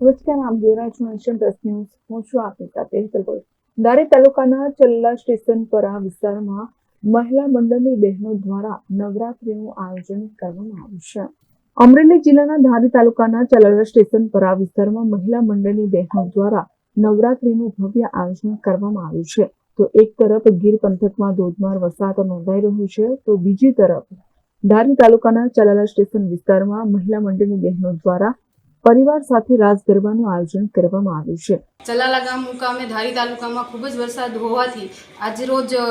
નમસ્કાર આપ જોઈ રહ્યા છો નેશન પ્લસ ન્યૂઝ. હું છું આપની સાથે હેતલ ભગત. ધારી તાલુકાના ચલ્લા સ્ટેશન પર વિસ્તારમાં મહિલા મંડળની બહેનો દ્વારા નવરાત્રીનું આયોજન કરવામાં આવ્યું છે. અમરેલી જિલ્લાના ધારી તાલુકાના ચલાલા સ્ટેશન પર આ વિસ્તારમાં મહિલા મંડળની બહેનો દ્વારા નવરાત્રીનું ભવ્ય આયોજન કરવામાં આવ્યું છે. તો એક તરફ ગીર પંથકમાં ધોધમાર વરસાદ નોંધાઈ રહ્યો છે, તો બીજી તરફ ધારી તાલુકાના ચલાલા સ્ટેશન વિસ્તારમાં મહિલા મંડળની બહેનો દ્વારા પરિવાર સાથે રાસ ગરબાનું આયોજન કરવામાં આવ્યું છે. ચલાલા ગામ મુકામે ધારી તાલુકામાં ખૂબ જ વરસાદ હોવાથી આજે રોજ અ,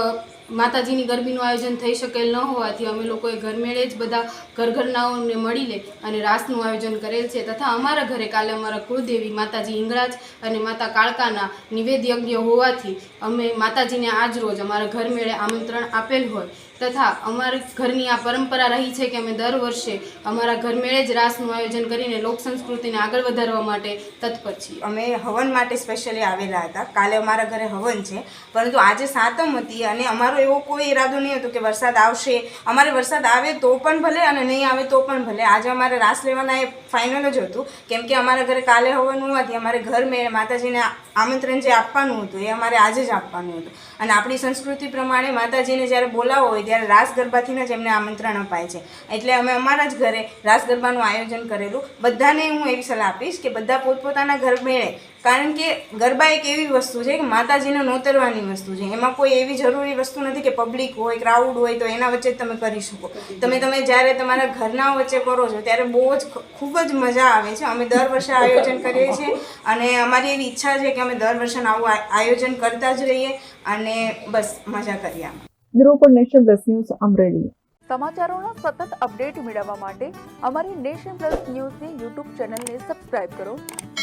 માતાજીની ગરબીનું આયોજન થઈ શકેલ ન હોવાથી અમે લોકોએ ઘરમેળે જ બધા ઘર ઘરનાઓને મળી લે અને રાસનું આયોજન કરેલ છે. તથા અમારા ઘરે કાલે અમારા કુળદેવી માતાજી ઇંગળાજ અને માતા કાળકાના નિવેદ્યજ્ઞ હોવાથી અમે માતાજીને આજ રોજ અમારા ઘરમેળે આમંત્રણ આપેલ હોય. તથા અમારી ઘરની આ પરંપરા રહી છે કે અમે દર વર્ષે અમારા ઘરમેળે જ રાસનું આયોજન કરીને લોક સંસ્કૃતિને આગળ વધારવા માટે તત્પર છીએ. અમે હવન માટે સ્પેશિયલી આવેલા હતા. કાલે અમારા ઘરે હવન છે. પરંતુ આજે સાતમ હતી અને અમારો એવો કોઈ ઈરાદો નહીં હતો કે વરસાદ આવશે. અમારે વરસાદ આવે તો પણ ભલે અને નહીં આવે તો પણ ભલે. આજે અમારે રાસ લેવાના એ ફાઇનલ જ હતું. કેમ કે અમારા ઘરે કાલે હોવાનું હોવાથી અમારે ઘર મેળે માતાજીને આમંત્રણ જે આપવાનું હતું, એ અમારે આજે જ આપવાનું હતું. અને આપણી સંસ્કૃતિ પ્રમાણે માતાજીને જ્યારે બોલાવો હોય ત્યારે રાસ ગરબાથી જ એમને આમંત્રણ અપાય છે. એટલે અમે અમારા જ ઘરે રાસ ગરબાનું આયોજન કરેલું. બધાને હું એવી સલાહ આપીશ કે બધા પોતપોતાના ઘર મેળે કારણ કે ગરબા એક એવી વસ્તુ છે કે માતાજીને નોતરવાની વસ્તુ છે. એમાં કોઈ એવી જરૂરી વસ્તુ નથી કે પબ્લિક હોય ક્રાઉડ હોય તો એના વચ્ચે તમે કરી શકો. તમે તમે જ્યારે તમારા ઘરના વચ્ચે કરો છો ત્યારે બહુ જ ખૂબ જ મજા આવે છે. અમે દર વર્ષે આયોજન કરીએ છીએ અને અમારી એવી ઈચ્છા છે કે અમે દર વર્ષે આવું આ- આયોજન કરતા જ રહીએ અને બસ મજા કરીએ નિરૂપણ national nation plus news Amreli સમાચારોના સતત અપડેટ મેળવવા માટે અમારી નેશન પ્લસ ન્યૂઝની યુટ્યુબ ચેનલને સબસ્ક્રાઇબ કરો.